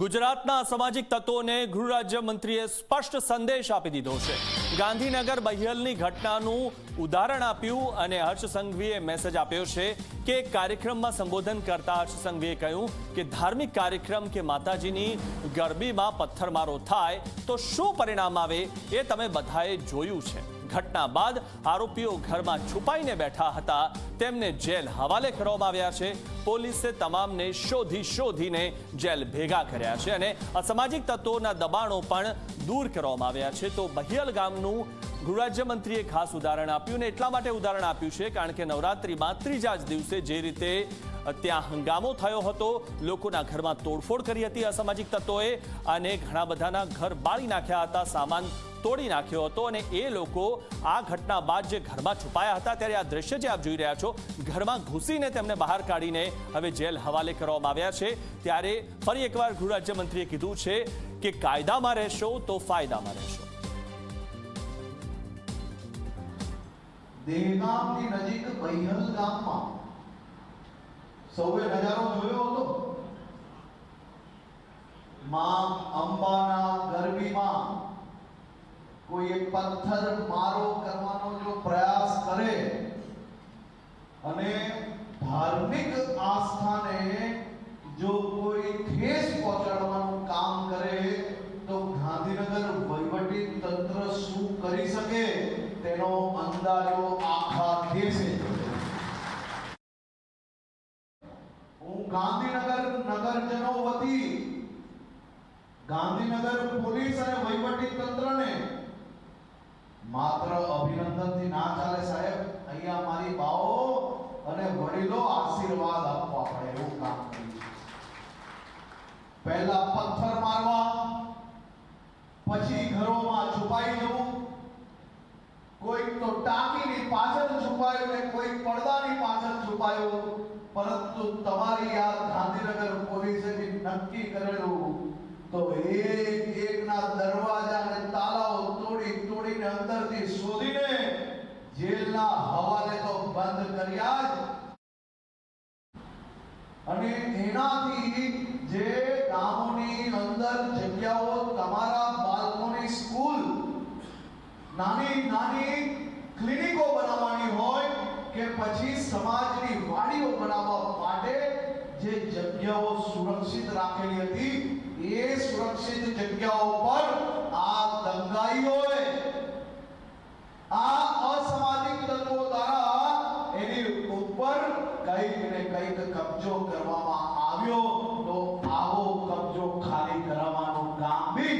ગુજરાતના સામાજિક તત્વોને ગૃહ રાજ્યમંત્રીએ સ્પષ્ટ સંદેશ આપી દીધો છે. ગાંધીનગર બહિયલની ઘટનાનું ઉદાહરણ આપ્યું અને હર્ષ સંઘવીએ મેસેજ આપ્યો છે કે કાર્યક્રમમાં સંબોધન કરતા હર્ષ સંઘવીએ કહ્યું કે ધાર્મિક કાર્યક્રમ કે માતાજીની ગરબીમાં પથ્થરમારો થાય તો શું પરિણામ આવે એ તમે બધાએ જોયું છે. ઘટના બાદ આરોપીઓ ઘરમાં છુપાઈને બેઠા હતા. તેમને જેલ હવાલે કરવામાં આવ્યા છે. પોલીસે તમામને શોધી શોધીને જેલ ભેગા કર્યા છે અને અસામાજિક તત્વોના દબાણો પણ દૂર કરવામાં આવ્યા છે. તો બહિયલ ગામનું ગૃહરાજ્યમંત્રીએ ખાસ ઉદાહરણ આપ્યું ને એટલા માટે ઉદાહરણ આપ્યું છે, કારણ કે નવરાત્રિમાં ત્રીજા જ દિવસે જે રીતે ત્યાં હંગામો થયો હતો, લોકોના ઘરમાં તોડફોડ કરી હતી અસામાજિક તત્વોએ અને ઘણા બધાના ઘર બાળી નાખ્યા હતા, સામાન તોડી નાખ્યો હતો અને એ લોકો આ ઘટના બાદ જે ઘરમાં છુપાયા હતા, ત્યારે આ દ્રશ્ય જે આપ જોઈ રહ્યા છો, ઘરમાં ઘૂસીને તેમને બહાર કાઢીને હવે જેલ હવાલે કરવામાં આવ્યા છે. ત્યારે ફરી એકવાર ગૃહ રાજ્યમંત્રીએ કીધું છે કે કાયદામાં રહેશો તો ફાયદામાં રહેશો. દેહગામની નજીક બૈહલ ગામમાં સૌએ નજારો જોયો હતો. માં અંબાના ગરબીમાં કોઈ એક પથ્થર મારો કરવાનો જો પ્રયાસ કરે અને ધાર્મિક આસ્થાને જો કોઈ ઠેસ પહોંચાડવાનું કામ કરે, તો ગાંધીનગર વહીવટી તંત્ર શું કરી શકે? તેનો અંદાજો આખા દેશે. હું ગાંધીનગર નગરજનો વતી ગાંધીનગર પોલીસ અને વહીવટી તંત્રને માત્ર અભિનંદનથી ના ચાલે સાહેબ. અહીંયા મારી બાઓ અને વડીલો આશીર્વાદ આપવા પડે એવું કામ પહેલા પથ્થર મારવા, પછી ઘરોમાં છુપાઈ જવું. કોઈક તો ટાંકીની પાછળ છુપાયું ને કોઈક પડદાની પાછળ છુપાયું પરંતુ તમારી આ ગાંધીનગર પોલીસે નક્કી કરેલું, તો એક એકના દરવાજા અને તાલાઓ તોડી તોડીને અંદરથી શોધીને જેલના હવાલે તો બંધ કર્યા જ. અને એનાથી જે ગામોની અંદર જગ્યાઓ તમારા બાળકોની સ્કૂલ, નાની નાની ક્લિનિકો બનાવવાની હોય કે પછી સમાજની વાડીઓ બનાવવા માટે જે જગ્યાઓ સુરક્ષિત રાખેલી હતી, એ સુરક્ષિત જગ્યાઓ પર આ દંગાઈઓએ આ અસામાજિક તત્વો દ્વારા એની ઉપર કંઈક ને કંઈક કબજો કરવામાં આવ્યો. તો આવો કબજો ખાલી કરવાનું કામ બી